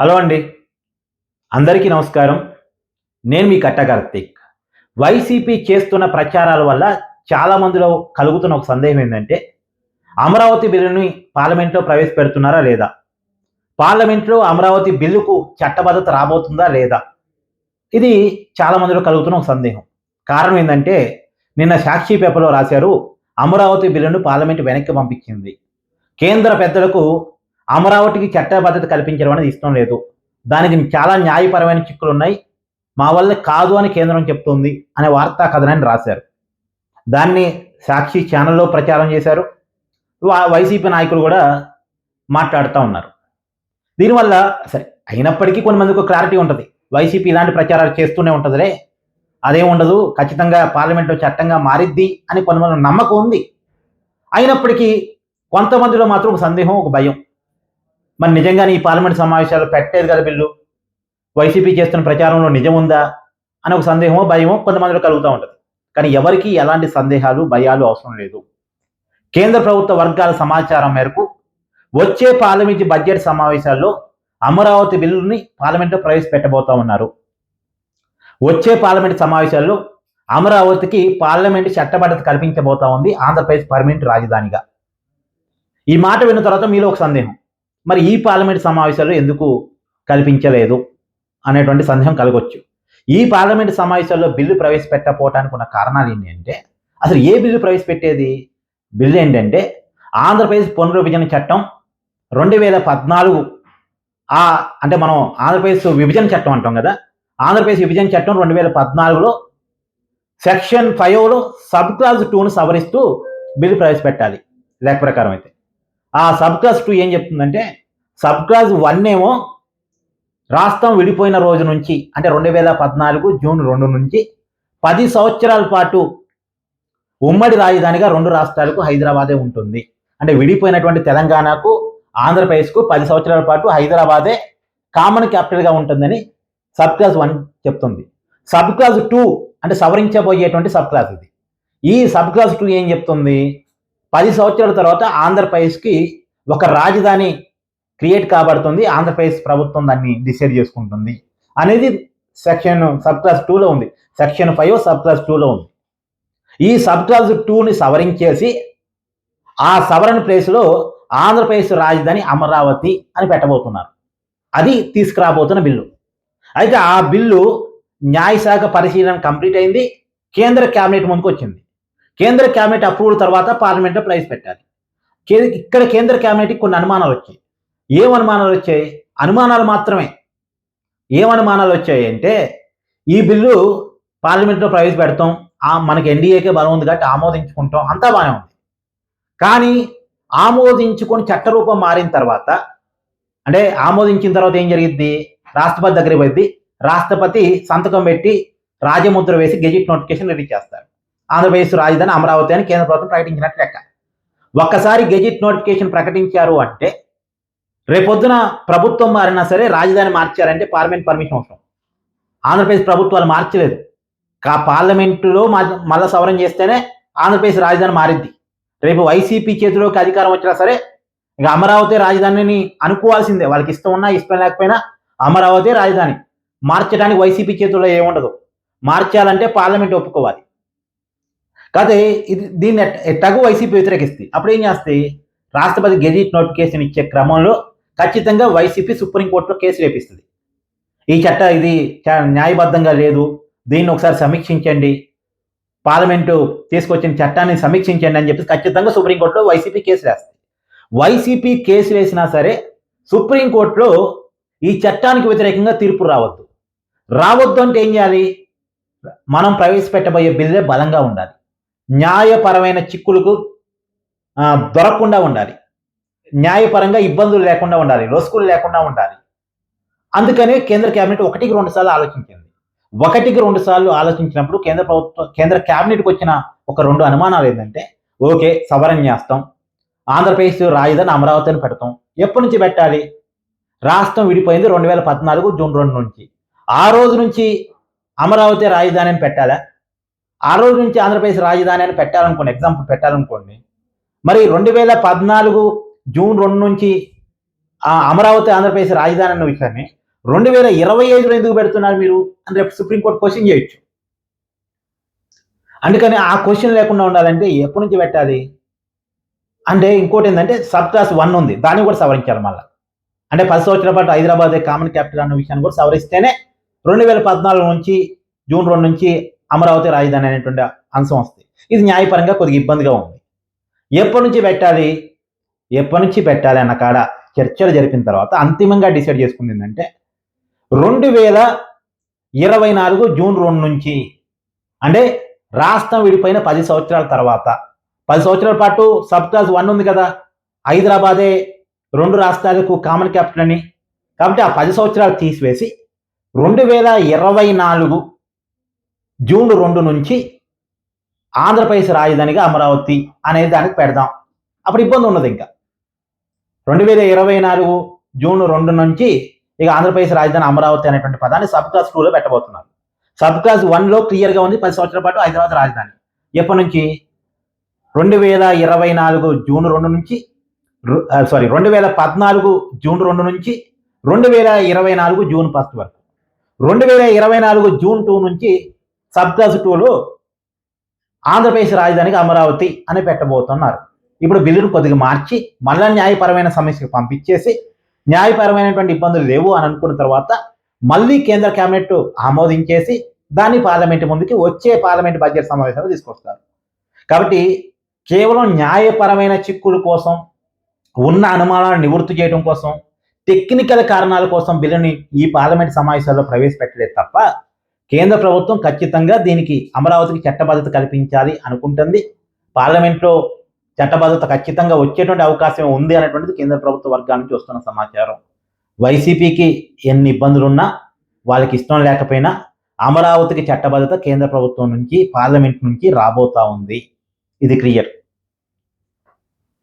Hello అండి. అందరికీ నమస్కారం. నేను మీ కట్ట కార్తీక్. వైసీపీ చేస్తున్న ప్రచారాల వల్ల చాలా మందిలో కలుగుతున్న ఒక సందేహం ఏంటంటే అమరావతి బిల్లుని పార్లమెంట్లో ప్రవేశపెడుతున్నారా లేదా? పార్లమెంట్లో అమరావతి బిల్లుకు చట్టబద్ధత రాబోతుందా లేదా? ఇది చాలా మందిలో కలుగుతున్న ఒక సందేహం. కారణం ఏంటంటే నిన్న సాక్షి పేపర్లో రాశారు అమరావతి బిల్లును పార్లమెంట్ వెనక్కి పంపించింది. కేంద్ర పెద్దలకు అమరావతికి చట్టబద్ధత కల్పించడం అనేది ఇష్టం లేదు. దానికి చాలా న్యాయపరమైన చిక్కులు ఉన్నాయి. మా వల్ల కాదు అని కేంద్రం చెప్తుంది అనే వార్తా కథనాన్ని రాశారు. దాన్ని సాక్షి ఛానల్లో ప్రచారం చేశారు. వా- వైసీపీ నాయకులు కూడా మాట్లాడుతూ ఉన్నారు. దీనివల్ల సరే అయినప్పటికీ కొంతమందికి క్లారిటీ ఉంటుంది. వైసీపీ ఇలాంటి ప్రచారాలు చేస్తూనే ఉంటుందిలే. అదేం ఉండదు. ఖచ్చితంగా పార్లమెంట్లో చట్టంగా మారిద్ది అని కొంతమంది నమ్మకం ఉంది. అయినప్పటికీ కొంతమందిలో మాత్రం ఒక సందేహం ఒక భయం. మరి నిజంగానే ఈ పార్లమెంట్ సమావేశాలు పెట్టేది కదా బిల్లు? వైసీపీ చేస్తున్న ప్రచారంలో నిజం ఉందా అని ఒక సందేహమో భయమో కొంతమందిలో కలుగుతూ ఉంటుంది. కానీ ఎవరికి ఎలాంటి సందేహాలు భయాలు అవసరం లేదు. కేంద్ర ప్రభుత్వ వర్గాల సమాచారం మేరకు వచ్చే పార్లమెంట్ బడ్జెట్ సమావేశాల్లో అమరావతి బిల్లుని పార్లమెంట్లో ప్రవేశపెట్టబోతా ఉన్నారు. వచ్చే పార్లమెంట్ సమావేశాల్లో అమరావతికి పార్లమెంట్ చట్టబద్ధత కల్పించబోతా ఉంది ఆంధ్రప్రదేశ్ పర్మనెంట్ రాజధానిగా. ఈ మాట విన్న తర్వాత మీలో ఒక సందేహం. మరి ఈ పార్లమెంట్ సమావేశాలు ఎందుకు కల్పించలేదు అనేటువంటి సందేహం కలగొచ్చు. ఈ పార్లమెంట్ సమావేశాల్లో బిల్లు ప్రవేశపెట్టకపోవటానికి ఉన్న కారణాలు ఏంటంటే అసలు ఏ బిల్లు ప్రవేశపెట్టేది? బిల్లు ఏంటంటే ఆంధ్రప్రదేశ్ పునర్విభజన చట్టం రెండు వేల పద్నాలుగు ఆ అంటే మనం ఆంధ్రప్రదేశ్ విభజన చట్టం అంటాం కదా ఆంధ్రప్రదేశ్ విభజన చట్టం రెండు వేల పద్నాలుగులో సెక్షన్ ఫైవ్లో సబ్ క్లాస్ టూను సవరిస్తూ బిల్లు ప్రవేశపెట్టాలి లేఖ ప్రకారం అయితే. ఆ సబ్ క్లాస్ టూ ఏం చెప్తుందంటే సబ్ క్లాస్ వన్ ఏమో రాష్ట్రం విడిపోయిన రోజు నుంచి అంటే రెండు వేల పద్నాలుగు జూన్ రెండు నుంచి పది సంవత్సరాల పాటు ఉమ్మడి రాజధానిగా రెండు రాష్ట్రాలకు హైదరాబాదే ఉంటుంది. అంటే విడిపోయినటువంటి తెలంగాణకు ఆంధ్రప్రదేశ్కు పది సంవత్సరాల పాటు హైదరాబాదే కామన్ క్యాపిటల్గా ఉంటుందని సబ్ క్లాస్ వన్ చెప్తుంది. సబ్ క్లాస్ టూ అంటే సవరించబోయేటువంటి సబ్ క్లాస్ ఇది. ఈ సబ్ క్లాస్ టూ ఏం చెప్తుంది? పది సంవత్సరాల తర్వాత ఆంధ్రప్రదేశ్కి ఒక రాజధాని క్రియేట్ కాబడుతుంది ఆంధ్రప్రదేశ్ ప్రభుత్వం దాన్ని డిసైడ్ చేసుకుంటుంది. అనేది సెక్షన్ సబ్ క్లాస్ టూలో ఉంది. సెక్షన్ ఫైవ్ సబ్ క్లాస్ టూలో ఉంది. ఈ సబ్ క్లాస్ టూని సవరించేసి ఆ సవరణ ప్లేస్లో ఆంధ్రప్రదేశ్ రాజధాని అమరావతి అని పెట్టబోతున్నారు. అది తీసుకురాబోతున్న బిల్లు. అయితే ఆ బిల్లు న్యాయశాఖ పరిశీలన కంప్లీట్ అయింది కేంద్ర కేబినెట్ ముందుకు వచ్చింది. కేంద్ర కేబినెట్ అప్రూవల్ తర్వాత పార్లమెంట్లో ప్రవేశపెట్టాలి. కే- ఇక్కడ కేంద్ర కేబినెట్కి కొన్ని అనుమానాలు వచ్చాయి. ఏం అనుమానాలు వచ్చాయి? అనుమానాలు మాత్రమే. ఏం అనుమానాలు వచ్చాయి అంటే ఈ బిల్లు పార్లమెంట్లో ప్రవేశపెడతాం ఆ మనకి ఎన్డీఏకే బలం ఉంది కాబట్టి ఆమోదించుకుంటాం అంతా బాగానే ఉంది. కానీ ఆమోదించుకొని చట్టరూపం మారిన తర్వాత అంటే ఆమోదించిన తర్వాత ఏం జరిగిద్ది? రాష్ట్రపతి దగ్గర పోయింది రాష్ట్రపతి సంతకం పెట్టి రాజముద్ర వేసి గెజిట్ నోటిఫికేషన్ రెడీ చేస్తారు. ఆంధ్రప్రదేశ్ రాజధాని అమరావతి అని కేంద్ర ప్రభుత్వం ప్రకటించినట్లు లెక్క. ఒక్కసారి గెజిట్ నోటిఫికేషన్ ప్రకటించారు అంటే రేపొద్దున ప్రభుత్వం మారినా సరే రాజధాని మార్చారంటే పార్లమెంట్ పర్మిషన్ అవసరం. ఆంధ్రప్రదేశ్ ప్రభుత్వాలు మార్చలేదు. కా పార్లమెంటులో మళ్ళా సవరణ చేస్తేనే ఆంధ్రప్రదేశ్ రాజధాని మారిద్ది. రేపు వైసీపీ చేతిలోకి అధికారం వచ్చినా సరే ఇక అమరావతి రాజధానిని అనుకోవాల్సిందే. వాళ్ళకి ఇష్టం ఉన్నా ఇష్టం లేకపోయినా అమరావతి రాజధాని. మార్చడానికి వైసీపీ చేతుల్లో ఏముండదు మార్చాలంటే పార్లమెంట్ ఒప్పుకోవాలి. కాకపోతే ఇది దీన్ని ఎట్- వైసీపీ వ్యతిరేకిస్తుంది. అప్పుడు ఏం చేస్తే రాష్ట్రపతి గెజిట్ నోటిఫికేషన్ ఇచ్చే క్రమంలో ఖచ్చితంగా వైసీపీ సుప్రీంకోర్టులో కేసు వేపిస్తుంది. ఈ చట్ట ఇది న్యాయబద్ధంగా లేదు. దీన్ని ఒకసారి సమీక్షించండి. పార్లమెంటు తీసుకొచ్చిన చట్టాన్ని సమీక్షించండి అని చెప్పి ఖచ్చితంగా సుప్రీంకోర్టులో వైసీపీ కేసు వేస్తుంది. వైసీపీ కేసు వేసినా సరే సుప్రీంకోర్టులో ఈ చట్టానికి వ్యతిరేకంగా తీర్పు రావద్దు. రావద్దు అంటే ఏం చేయాలి? మనం ప్రవేశపెట్టబోయే బిల్లే బలంగా ఉండాలి. న్యాయపరమైన చిక్కులకు దొరకకుండా ఉండాలి. న్యాయపరంగా ఇబ్బందులు లేకుండా ఉండాలి లొసుకులు లేకుండా ఉండాలి. అందుకనే కేంద్ర కేబినెట్ ఒకటికి రెండు సార్లు ఆలోచించింది. ఒకటికి రెండు సార్లు ఆలోచించినప్పుడు కేంద్ర ప్రభుత్వం కేంద్ర కేబినెట్కి వచ్చిన ఒక రెండు అనుమానాలు ఏంటంటే ఓకే సవరణ చేస్తాం ఆంధ్రప్రదేశ్ రాజధాని అమరావతి అని పెడతాం. ఎప్పటి నుంచి పెట్టాలి? రాష్ట్రం విడిపోయింది రెండు వేల పద్నాలుగు జూన్ రెండు నుంచి. ఆ రోజు నుంచి అమరావతి రాజధాని అని పెట్టాలా? ఆ రోజు నుంచి ఆంధ్రప్రదేశ్ రాజధాని అని పెట్టాలనుకోండి ఎగ్జాంపుల్ పెట్టాలనుకోండి. మరి రెండు వేల పద్నాలుగు జూన్ రెండు నుంచి ఆ అమరావతి ఆంధ్రప్రదేశ్ రాజధాని అన్న విషయాన్ని రెండు వేల ఇరవై ఐదులో ఎందుకు పెడుతున్నారు మీరు అని రేపు సుప్రీంకోర్టు క్వశ్చన్ చేయొచ్చు. అందుకని ఆ క్వశ్చన్ లేకుండా ఉండాలంటే ఎప్పటి నుంచి పెట్టాలి అంటే ఇంకోటి ఏంటంటే సబ్ క్లాస్ వన్ ఉంది దాన్ని కూడా సవరించాలి మళ్ళీ. అంటే పది సంవత్సరాల పాటు హైదరాబాద్ కామన్ క్యాపిటల్ అన్న విషయాన్ని కూడా సవరిస్తేనే రెండు వేల పద్నాలుగు నుంచి జూన్ రెండు నుంచి అమరావతి రాజధాని అనేటువంటి అంశం వస్తుంది ఇది న్యాయపరంగా కొద్దిగా ఇబ్బందిగా ఉంది. ఎప్పటి నుంచి పెట్టాలి? ఎప్పటి నుంచి పెట్టాలి అన్న కాడ చర్చలు జరిపిన తర్వాత అంతిమంగా డిసైడ్ చేసుకుంది ఏంటంటే రెండు వేల ఇరవై నాలుగు జూన్ రెండు నుంచి అంటే రాష్ట్రం విడిపోయిన పది సంవత్సరాల తర్వాత. పది సంవత్సరాల పాటు సబ్ క్లాస్ వన్ ఉంది కదా. హైదరాబాదే రెండు రాష్ట్రాలకు కామన్ క్యాపిటల్ అని. కాబట్టి ఆ పది సంవత్సరాలు తీసివేసి రెండు వేల ఇరవై నాలుగు జూన్ రెండు నుంచి ఆంధ్రప్రదేశ్ రాజధానిగా అమరావతి అనేది దానికి పెడదాం. అప్పుడు ఇబ్బంది ఉన్నది ఇంకా. రెండు వేల ఇరవై నాలుగు జూన్ రెండు నుంచి ఇక ఆంధ్రప్రదేశ్ రాజధాని అమరావతి అనేటువంటి పదాన్ని సబ్ క్లాస్ టూలో పెట్టబోతున్నారు. సబ్ క్లాస్ వన్లో క్లియర్గా ఉంది పది సంవత్సరాల పాటు హైదరాబాద్ రాజధాని. ఎప్పటి నుంచి? రెండు వేల ఇరవై నాలుగు జూన్ రెండు నుంచి సారీ రెండు వేల పద్నాలుగు జూన్ రెండు నుంచి రెండు వేల ఇరవై నాలుగు జూన్ ఫస్ట్ వరకు. రెండు వేల ఇరవై నాలుగు జూన్ టూ నుంచి సబ్ క్లాస్ టూలో ఆంధ్రప్రదేశ్ రాజధానికి అమరావతి అని పెట్టబోతున్నారు. ఇప్పుడు బిల్లును కొద్దిగా మార్చి మళ్ళా న్యాయపరమైన సమస్యకు పంపించేసి న్యాయపరమైనటువంటి ఇబ్బందులు లేవు అని అనుకున్న తర్వాత మళ్ళీ కేంద్ర కేబినెట్ ఆమోదించేసి దాన్ని పార్లమెంట్ ముందుకి వచ్చే పార్లమెంట్ బడ్జెట్ సమావేశంలో తీసుకొస్తారు. కాబట్టి కేవలం న్యాయపరమైన చిక్కుల కోసం ఉన్న అనుమానాలను నివృత్తి చేయడం కోసం టెక్నికల్ కారణాల కోసం బిల్లుని ఈ పార్లమెంట్ సమావేశాల్లో ప్రవేశపెట్టలేదు తప్ప కేంద్ర ప్రభుత్వం ఖచ్చితంగా దీనికి అమరావతికి చట్టబద్ధత కల్పించాలి అనుకుంటుంది. పార్లమెంట్లో చట్టబద్ధత ఖచ్చితంగా వచ్చేటువంటి అవకాశం ఉంది అనేటువంటిది కేంద్ర ప్రభుత్వ వర్గాల నుంచి వస్తున్న సమాచారం. వైసీపీకి ఎన్ని ఇబ్బందులున్నా వాళ్ళకి ఇష్టం లేకపోయినా అమరావతికి చట్టబద్ధత కేంద్ర ప్రభుత్వం నుంచి పార్లమెంట్ నుంచి రాబోతా ఉంది. ఇది క్లియర్.